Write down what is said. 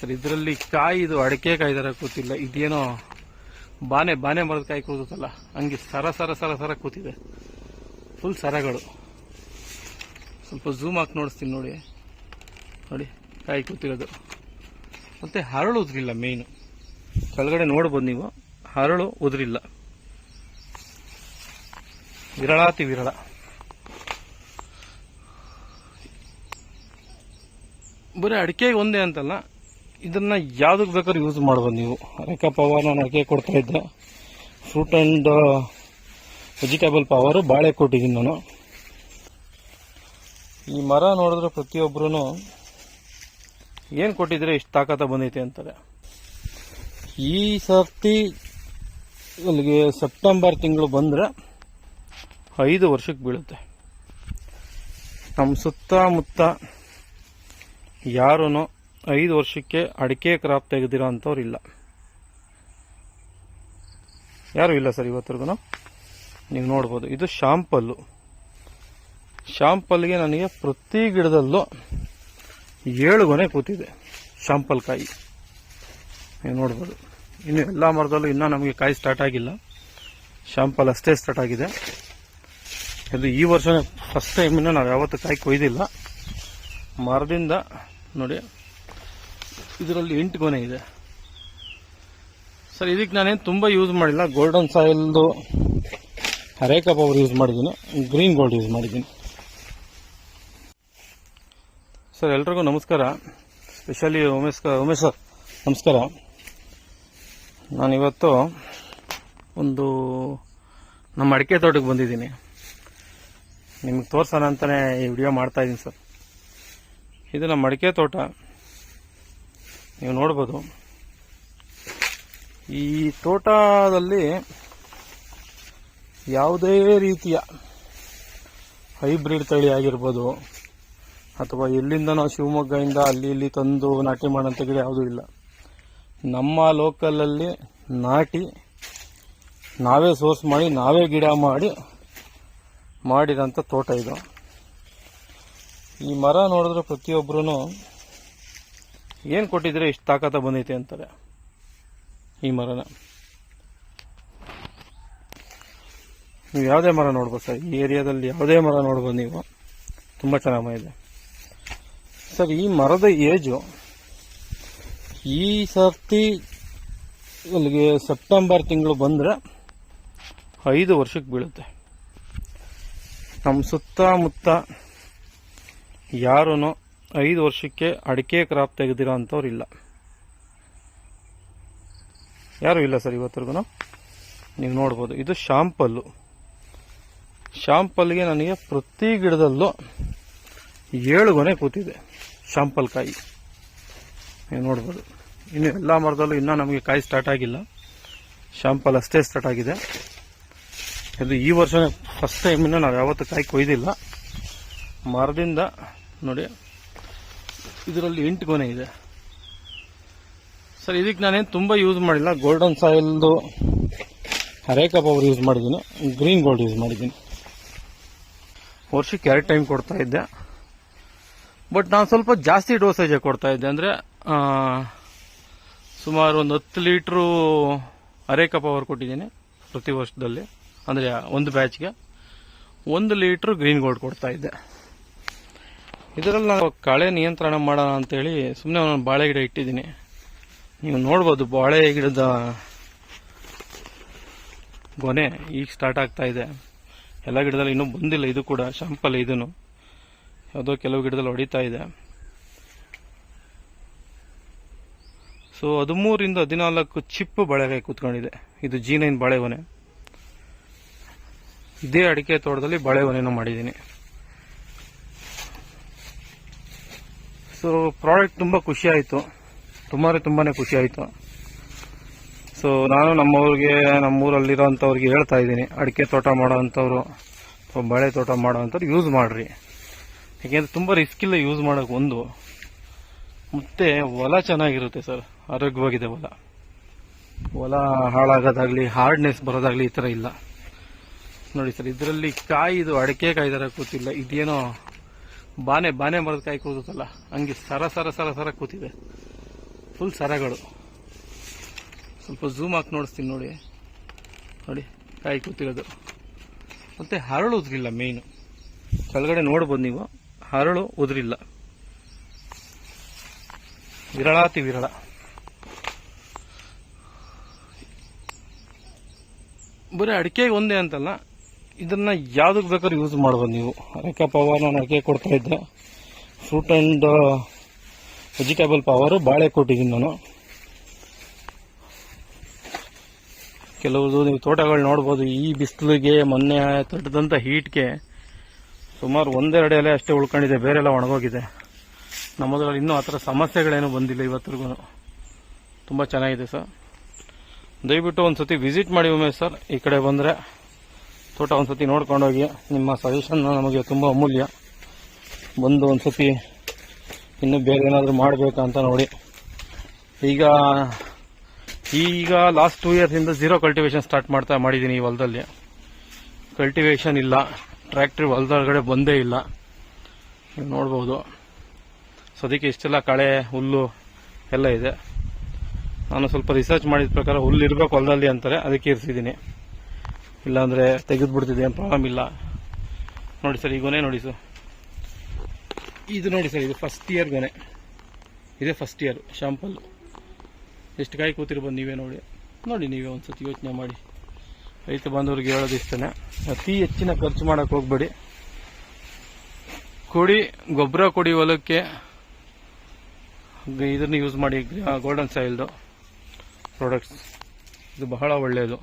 Sir, ಇದರಲ್ಲಿ ಕಾಯಿ ಇದು ಅಡಿಕೆ ಕಾಯಿ ತರ ಕೂತಿಲ್ಲ. ಇದೇನೋ ಬಾನೆ ಬಾನೆ ಮರದ ಕಾಯಿ ಕೂತಲ್ಲ ಹಂಗೆ ಸರ ಸರ ಸರ ಸರ ಕೂತಿದೆ. ಫುಲ್ ಸರಗಳು. ಸ್ವಲ್ಪ ಝೂಮ್ ಹಾಕಿ ನೋಡಿಸ್ತೀನಿ ನೋಡಿ. ನೋಡಿ, ಕಾಯಿ ಕೂತಿರೋದು. ಮತ್ತೆ ಹರಳು ಉದ್ರಿಲ್ಲ ಮೇಯ್ನು ಕೆಳಗಡೆ ನೋಡ್ಬೋದು ನೀವು. ಹರಳು ಉದ್ರಿಲ್ಲ. ವಿರಳಾತಿ ವಿರಳ. ಬರೀ ಅಡಿಕೆಗೆ ಒಂದೇ ಅಂತಲ್ಲ. ಇದನ್ನ ಯಾವ್ದಕ್ಕೆ ಬೇಕಾದ್ರೂ ಯೂಸ್ ಮಾಡ್ಬೋದು ನೀವು. ರೇಖಾ ಪವರ್ ನಾನು ಅಡಿಕೆ ಕೊಡ್ತಾ ಇದ್ದೆ. ಫ್ರೂಟ್ ಅಂಡ್ ವೆಜಿಟೇಬಲ್ ಪವರ್ ಬಾಳೆ ಕೊಟ್ಟಿದ್ದೀನಿ ನಾನು. ಈ ಮರ ನೋಡಿದ್ರೆ ಪ್ರತಿಯೊಬ್ಬರು ಏನು ಕೊಟ್ಟಿದ್ರೆ ಇಷ್ಟು ತಾಕತ್ತ ಬಂದೈತೆ ಅಂತಾರೆ. ಈ ಸರ್ತಿ ಅಲ್ಲಿಗೆ ಸೆಪ್ಟೆಂಬರ್ ತಿಂಗಳು ಬಂದರೆ ಐದು ವರ್ಷಕ್ಕೆ ಬೀಳುತ್ತೆ. ನಮ್ಮ ಸುತ್ತಮುತ್ತ ಯಾರೂ ಐದು ವರ್ಷಕ್ಕೆ ಅಡಿಕೆ ಕ್ರಾಪ್ ತೆಗೆದಿರೋ ಅಂಥವ್ರು ಇಲ್ಲ. ಯಾರು ಇಲ್ಲ ಸರ್ ಇವತ್ತರೆಗೂ ನೀವು ನೋಡ್ಬೋದು. ಇದು ಶಾಂಪಲ್ಲು. ಶಾಂಪಲ್ಗೆ ನನಗೆ ಪ್ರತಿ ಗಿಡದಲ್ಲೂ ಏಳು ಗೊನೆ ಕೂತಿದೆ ಶಾಂಪಲ್ ಕಾಯಿ ನೀವು ನೋಡ್ಬೋದು. ಇನ್ನು ಎಲ್ಲ ಮರದಲ್ಲೂ ಇನ್ನೂ ನಮಗೆ ಕಾಯಿ ಸ್ಟಾರ್ಟ್ ಆಗಿಲ್ಲ. ಶಾಂಪಲ್ ಅಷ್ಟೇ ಸ್ಟಾರ್ಟ್ ಆಗಿದೆ. ಇದು ಈ ವರ್ಷ ಫಸ್ಟ್ ಟೈಮಿನ ನಾವು ಯಾವತ್ತೂ ಕಾಯಿ ಕೊಯ್ದಿಲ್ಲ. ಮರದಿಂದ ನೋಡಿ. ಇದರಲ್ಲಿ ಎಂಟು ಗೊನೆ ಇದೆ. ಸರ್, ಇದಕ್ಕೆ ನಾನೇನು ತುಂಬ ಯೂಸ್ ಮಾಡಿಲ್ಲ. ಗೋಲ್ಡನ್ ಸಾಯಿಲ್ದು ಹರೇಕ ಪವರ್ ಯೂಸ್ ಮಾಡಿದ್ದೀನಿ. ಗ್ರೀನ್ ಗೋಲ್ಡ್ ಯೂಸ್ ಮಾಡಿದ್ದೀನಿ. ಸರ್, ಎಲ್ರಿಗೂ ನಮಸ್ಕಾರ. ಸ್ಪೆಷಲಿ ಉಮೇಶ್ ಉಮೇಶ್ ಸರ್, ನಮಸ್ಕಾರ. ನಾನಿವತ್ತು ಒಂದು ನಮ್ಮ ಅಡಿಕೆ ತೋಟಕ್ಕೆ ಬಂದಿದ್ದೀನಿ. ನಿಮಗೆ ತೋರ್ಸೋಣ ಅಂತಲೇ ಈ ವಿಡಿಯೋ ಮಾಡ್ತಾಯಿದ್ದೀನಿ ಸರ್. ಇದು ನಮ್ಮ ಅಡಿಕೆ ತೋಟ. ನೀವು ನೋಡ್ಬೋದು. ಈ ತೋಟದಲ್ಲಿ ಯಾವುದೇ ರೀತಿಯ ಹೈಬ್ರಿಡ್ ತಳಿ ಆಗಿರ್ಬೋದು, ಅಥವಾ ಎಲ್ಲಿಂದ ನಾವು ಶಿವಮೊಗ್ಗದಿಂದ ಅಲ್ಲಿ ಇಲ್ಲಿ ತಂದು ನಾಟಿ ಮಾಡೋಂಥ ಗಿಡ ಯಾವುದೂ ಇಲ್ಲ. ನಮ್ಮ ಲೋಕಲಲ್ಲಿ ನಾಟಿ, ನಾವೇ ಸೋರ್ಸ್ ಮಾಡಿ, ನಾವೇ ಗಿಡ ಮಾಡಿ ಮಾಡಿರೋಂಥ ತೋಟ ಇದು. ಈ ಮರ ನೋಡಿದ್ರೆ ಪ್ರತಿಯೊಬ್ಬರು ಏನು ಕೊಟ್ಟಿದ್ರೆ ಇಷ್ಟು ತಾಕತ್ತ ಬಂದೈತೆ ಅಂತಾರೆ. ಈ ಮರನ. ನೀವು ಯಾವುದೇ ಮರ ನೋಡ್ಬೋದು ಸರ್. ಈ ಏರಿಯಾದಲ್ಲಿ ಯಾವುದೇ ಮರ ನೋಡ್ಬೋದು ನೀವು. ತುಂಬ ಚೆನ್ನಾಗಿದೆ ಸರ್, ಈ ಮರದ ಏಜು ಈ ಸರ್ತಿ ಇಲ್ಲಿಗೆ ಸೆಪ್ಟೆಂಬರ್ ತಿಂಗಳು ಬಂದರೆ ಐದು ವರ್ಷಕ್ಕೆ ಬೀಳುತ್ತೆ. ನಮ್ಮ ಸುತ್ತಮುತ್ತ ಯಾರೂ ಐದು ವರ್ಷಕ್ಕೆ ಅಡಿಕೆ ಕ್ರಾಪ್ ತೆಗೆದಿರೋ ಅಂಥವ್ರು ಇಲ್ಲ. ಯಾರೂ ಇಲ್ಲ ಸರ್ ಇವತ್ತರೆಗೂ ನೀವು ನೋಡ್ಬೋದು. ಇದು ಶಾಂಪಲ್ಲು. ಶಾಂಪಲ್ಗೆ ನನಗೆ ಪ್ರತಿ ಗಿಡದಲ್ಲೂ ಏಳು ಗೊನೆ ಕೂತಿದೆ ಶಾಂಪಲ್ ಕಾಯಿ. ನೀವು ನೋಡ್ಬೋದು. ಇನ್ನು ಎಲ್ಲ ಮರದಲ್ಲೂ ಇನ್ನೂ ನಮಗೆ ಕಾಯಿ ಸ್ಟಾರ್ಟ್ ಆಗಿಲ್ಲ. ಶಾಂಪಲ್ ಅಷ್ಟೇ ಸ್ಟಾರ್ಟ್ ಆಗಿದೆ. ಇದು ಈ ವರ್ಷ ಫಸ್ಟ್ ಟೈಮಿನ ನಾವು ಯಾವತ್ತೂ ಕಾಯಿ ಕೊಯ್ದಿಲ್ಲ. ಮರದಿಂದ ನೋಡಿ. ಇದರಲ್ಲಿ ಎಂಟು ಗೊನೆ ಇದೆ. ಸರ್, ಇದಕ್ಕೆ ನಾನೇನು ತುಂಬ ಯೂಸ್ ಮಾಡಿಲ್ಲ. ಗೋಲ್ಡನ್ ಸಾಯಿಲ್ದು ಹರೇಕ ಪವರ್ ಯೂಸ್ ಮಾಡಿದ್ದೀನಿ ಗ್ರೀನ್ ಗೋಲ್ಡ್ ಯೂಸ್ ಮಾಡಿದ್ದೀನಿ ವರ್ಷಕ್ಕೆ ಎರಡು ಟೈಮ್ ಕೊಡ್ತಾ ಇದ್ದೆ. ಬಟ್ ನಾನು ಸ್ವಲ್ಪ ಜಾಸ್ತಿ ಡೋಸೇಜೇ ಕೊಡ್ತಾ ಇದ್ದೆ. ಅಂದರೆ ಸುಮಾರು ಒಂದು ಹತ್ತು ಲೀಟ್ರು ಅರೇಕಾ ಪವರ್ ಕೊಟ್ಟಿದ್ದೀನಿ ಪ್ರತಿ ವರ್ಷದಲ್ಲಿ. ಅಂದರೆ, ಒಂದು ಬ್ಯಾಚ್ಗೆ ಒಂದು ಲೀಟ್ರು ಗ್ರೀನ್ ಗೋಲ್ಡ್ ಕೊಡ್ತಾ ಇದ್ದೆ. ಇದರಲ್ಲಿ ನಾವು ಕಳೆ ನಿಯಂತ್ರಣ ಮಾಡೋಣ ಅಂತೇಳಿ ಸುಮ್ಮನೆ ನಾನು ಬಾಳೆ ಗಿಡ ಇಟ್ಟಿದ್ದೀನಿ. ನೀವು ನೋಡ್ಬೋದು ಬಾಳೆ ಗಿಡದ ಗೊನೆ ಈಗ ಸ್ಟಾರ್ಟ್ ಆಗ್ತಾ ಇದೆ. ಎಲ್ಲ ಗಿಡದಲ್ಲಿ ಇನ್ನೂ ಬಂದಿಲ್ಲ, ಇದು ಕೂಡ ಶಾಂಪಲ್ ಇದನ್ನು. ಯಾವುದೋ ಕೆಲವು ಗಿಡದಲ್ಲಿ ಹೊಡಿತಾ ಇದೆ. ಸೊ ಹದಿಮೂರಿಂದ ಹದಿನಾಲ್ಕು ಚಿಪ್ಪು ಬಾಳೆಕಾಯಿ ಕೂತ್ಕೊಂಡಿದೆ. ಇದು ಜೀನೈನ್ ಬಾಳೆಗೊನೆ ಇದೇ ಅಡಿಕೆ ತೋಟದಲ್ಲಿ ಬಾಳೆಗೊನೆಯನ್ನು ಮಾಡಿದ್ದೀನಿ. ಸೊ ಪ್ರಾಡಕ್ಟ್ ತುಂಬ ಖುಷಿ ಆಯಿತು. ತುಂಬಾ ತುಂಬಾನೇ ಖುಷಿ ಆಯಿತು. ಸೊ ನಾನು ನಮ್ಮವ್ರಿಗೆ, ನಮ್ಮೂರಲ್ಲಿರೋಂಥವ್ರಿಗೆ ಹೇಳ್ತಾ ಇದ್ದೀನಿ. ಅಡಿಕೆ ತೋಟ ಮಾಡೋ ಅಂಥವ್ರು ಅಥವಾ ಬಾಳೆ ತೋಟ ಮಾಡೋ ಯೂಸ್ ಮಾಡ್ರಿ. ಯಾಕೆಂದರೆ ತುಂಬ ರಿಸ್ಕ್ ಇಲ್ಲ ಯೂಸ್ ಮಾಡೋಕೆ ಒಂದು. ಮತ್ತೆ ಹೊಲ ಚೆನ್ನಾಗಿರುತ್ತೆ ಸರ್. ಆರೋಗ್ಯವಾಗಿದೆ ಹೊಲ. ಹೊಲ ಹಾಳಾಗೋದಾಗಲಿ ಹಾರ್ಡ್ನೆಸ್ ಬರೋದಾಗಲಿ ಈ ಥರ ಇಲ್ಲ. ನೋಡಿ ಸರ್, ಇದರಲ್ಲಿ ಕಾಯಿ ಇದು ಅಡಿಕೆ ಕಾಯಿ ಥರ ಕೂತಿಲ್ಲ, ಇದೇನೋ ಬಾನೆ ಬಾನೆ ಮರದ ಕಾಯಿ ಕೂತಲ್ಲ ಹಂಗೆ ಸರ ಸರ ಸರ ಸರ ಕೂತಿದೆ. ಫುಲ್ ಸರಗಳು. ಸ್ವಲ್ಪ ಝೂಮ್ ಹಾಕಿ ನೋಡಿಸ್ತೀನಿ ನೋಡಿ. ನೋಡಿ ಕಾಯಿ ಕೂತಿರೋದು. ಮತ್ತೆ ಹರಳು ಉದ್ರಿಲ್ಲ ಮೇಯ್ನು ಕೆಳಗಡೆ ನೋಡ್ಬೋದು ನೀವು. ಹರಳು ಉದ್ರಿಲ್ಲ. ವಿರಳಾತಿ ವಿರಳ. ಬರೀ ಅಡಿಕೆಗೆ ಒಂದೇ ಅಂತಲ್ಲ. ಇದನ್ನ ಯಾವ್ದಕ್ಕೆ ಬೇಕಾದ್ರೂ ಯೂಸ್ ಮಾಡ್ಬೋದು ನೀವು. ಅರೆಕೆ ಪವರ್ ನಾನು ಅಡಿಕೆ ಕೊಡ್ತಾ ಇದ್ದೆ. ಫ್ರೂಟ್ ಅಂಡ್ ವೆಜಿಟೇಬಲ್ ಪವರ್ ಬಾಳೆ ಕೊಟ್ಟಿದ್ದೀನಿ ನಾನು. ಕೆಲವು ನೀವು ತೋಟಗಳು ನೋಡ್ಬೋದು, ಈ ಬಿಸಿಲಿಗೆ ಮೊನ್ನೆ ತಟ್ಟದಂತ ಹೀಟ್ಗೆ ಸುಮಾರು ಒಂದೆರಡು ಎಲೆ ಅಷ್ಟೇ ಉಳ್ಕೊಂಡಿದೆ ಬೇರೆಲ್ಲ ಒಣಗೋಗಿದೆ. ನಮ್ಮದ್ರಲ್ಲಿ ಇನ್ನೂ ಆ ಥರ ಸಮಸ್ಯೆಗಳೇನು ಬಂದಿಲ್ಲ ಇವತ್ತಿಗೂ ತುಂಬ ಚೆನ್ನಾಗಿದೆ ಸರ್. ದಯವಿಟ್ಟು ಒಂದ್ಸತಿ ವಿಸಿಟ್ ಮಾಡಿ ಒಮ್ಮೆ ಸರ್, ಈ ಕಡೆ ಬಂದರೆ. ತೋಟ ಒಂದ್ಸತಿ ನೋಡ್ಕೊಂಡೋಗಿ ನಿಮ್ಮ ಸಜೆಷನ್ ನಮಗೆ ತುಂಬ ಅಮೂಲ್ಯ. ಬಂದು ಒಂದ್ಸತಿ ಇನ್ನು ಬೇರೆ ಏನಾದರೂ ಮಾಡಬೇಕಾ ಅಂತ ನೋಡಿ. ಈಗ ಈಗ ಲಾಸ್ಟ್ ಟೂ ಇಯರ್ಸಿಂದ ಝೀರೋ ಕಲ್ಟಿವೇಶನ್ ಸ್ಟಾರ್ಟ್ ಮಾಡ್ತಾ ಮಾಡಿದ್ದೀನಿ ಈ ಹೊಲದಲ್ಲಿ. ಕಲ್ಟಿವೇಶನ್ ಇಲ್ಲ ಟ್ರ್ಯಾಕ್ಟ್ರಿ ಹೊಲದೊಳಗಡೆ ಬಂದೇ ಇಲ್ಲ. ನೋಡ್ಬೋದು. ಸದ್ಯಕ್ಕೆ ಅದಕ್ಕೆ ಇಷ್ಟೆಲ್ಲ ಕಳೆ, ಹುಲ್ಲು ಎಲ್ಲ ಇದೆ. ನಾನು ಸ್ವಲ್ಪ ರಿಸರ್ಚ್ ಮಾಡಿದ ಪ್ರಕಾರ ಹುಲ್ಲು ಇರಬೇಕು ಹೊಲದಲ್ಲಿ ಅಂತಾರೆ, ಅದಕ್ಕೆ ಇರಿಸಿದ್ದೀನಿ. ಇಲ್ಲಾಂದರೆ ತೆಗೆದುಬಿಡ್ತಿದೆ ಏನು ಪ್ರಾಬ್ಲಮ್ ಇಲ್ಲ. ನೋಡಿ ಸರ್, ಈ ಗೊನೆ ನೋಡಿ ಸರ್. ಇದು ನೋಡಿ ಸರ್, ಇದು ಫಸ್ಟ್ ಇಯರ್ ಗೊನೆ. ಇದೇ ಫಸ್ಟ್ ಇಯರ್ ಶಾಂಪಲ್ ಎಷ್ಟು ಕಾಯಿ ಕೂತಿರ್ಬೋದು ನೀವೇ ನೋಡಿ. ನೋಡಿ ನೀವೇ ಒಂದ್ಸತಿ ಯೋಚನೆ ಮಾಡಿ. ರೈತ ಬಾಂಧವ್ರಿಗೆ ಹೇಳೋದು ಇಷ್ಟನೇ ಅತಿ ಹೆಚ್ಚಿನ ಖರ್ಚು ಮಾಡೋಕೆ ಹೋಗ್ಬೇಡಿ. ಕೊಡಿ, ಗೊಬ್ಬರ ಕೊಡಿ ಹೊಲಕ್ಕೆ. ಇದನ್ನು ಯೂಸ್ ಮಾಡಿ ಗೋಲ್ಡನ್ ಸಾಯಿಲ್ದು ಪ್ರಾಡಕ್ಟ್ಸ್ ಇದು ಬಹಳ ಒಳ್ಳೆಯದು